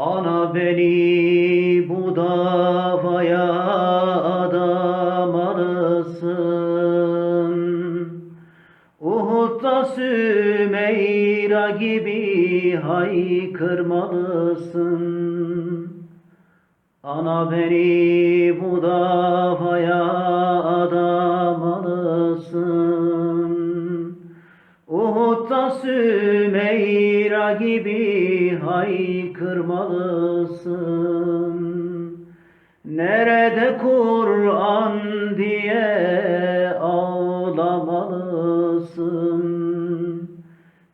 Ana beni bu davaya adamalısın. Uhud'da Sümeyra gibi haykırmalısın. Ana beni bu davaya adamalısın. Uhud'da Sümeyra gibi haykırmalısın. Nerede Kur'an diye ağlamalısın.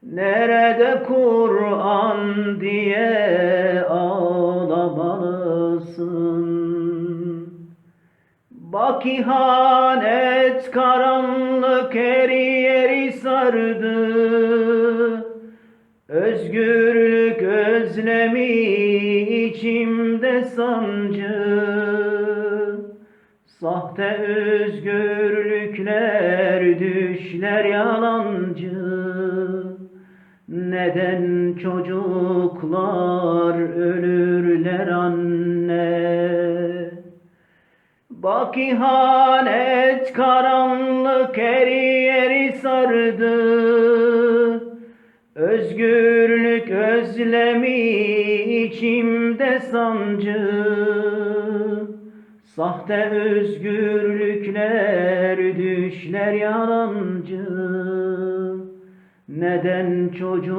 Nerede Kur'an diye ağlamalısın. Bak ihanet karanlık eri eri sardı. Özgürlük özlemi içimde sancı. Sahte özgürlükler düşler yalancı. Neden çocuklar ölürler anne? Bak ihanet karanlık eri eri sardı. Özgürlük özlemi içimde sancı. Sahte özgürlükler düşler yalancı. Neden çocuklar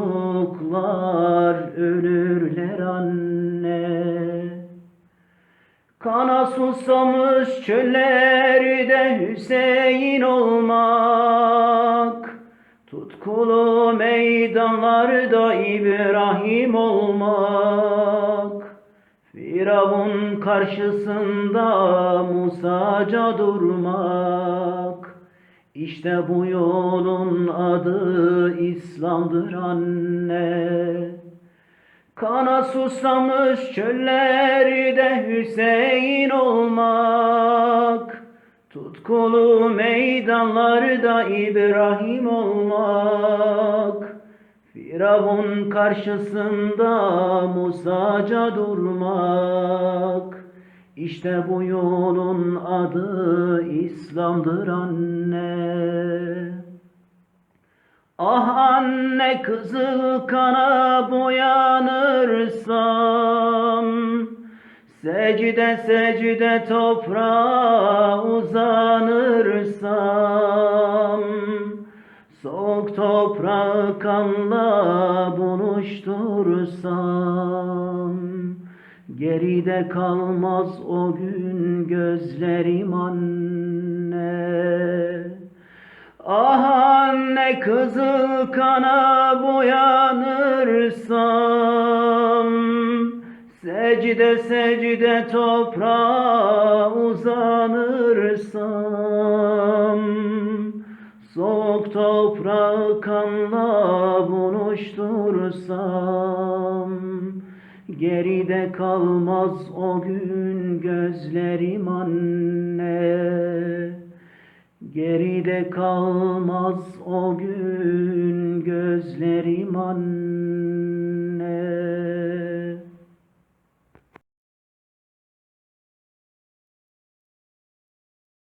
ölürler anne? Kana susamış çöllerde Hüseyin olmak Tutkulu meydanlarda İbrahim olmak Firavun karşısında Musaca durmak. İşte bu yolun adı İslam'dır anne. Kana susamış çöllerde Hüseyin olmak Tutkulu meydanlarda İbrahim olmak Firavun karşısında Musaca durmak. İşte bu yolun adı İslam'dır anne. Ah anne kızıl kana boyanırsam Secde secde toprağa uzanırsam Soğuk toprağı kanla buluştursam Geride kalmaz o gün gözlerim anne. Ah anne kızıl kana boyanırsam Secde secde toprağa uzanırsam Soğuk toprağı kanla buluştursam Geride kalmaz o gün gözlerim anne. Geride kalmaz o gün gözlerim anne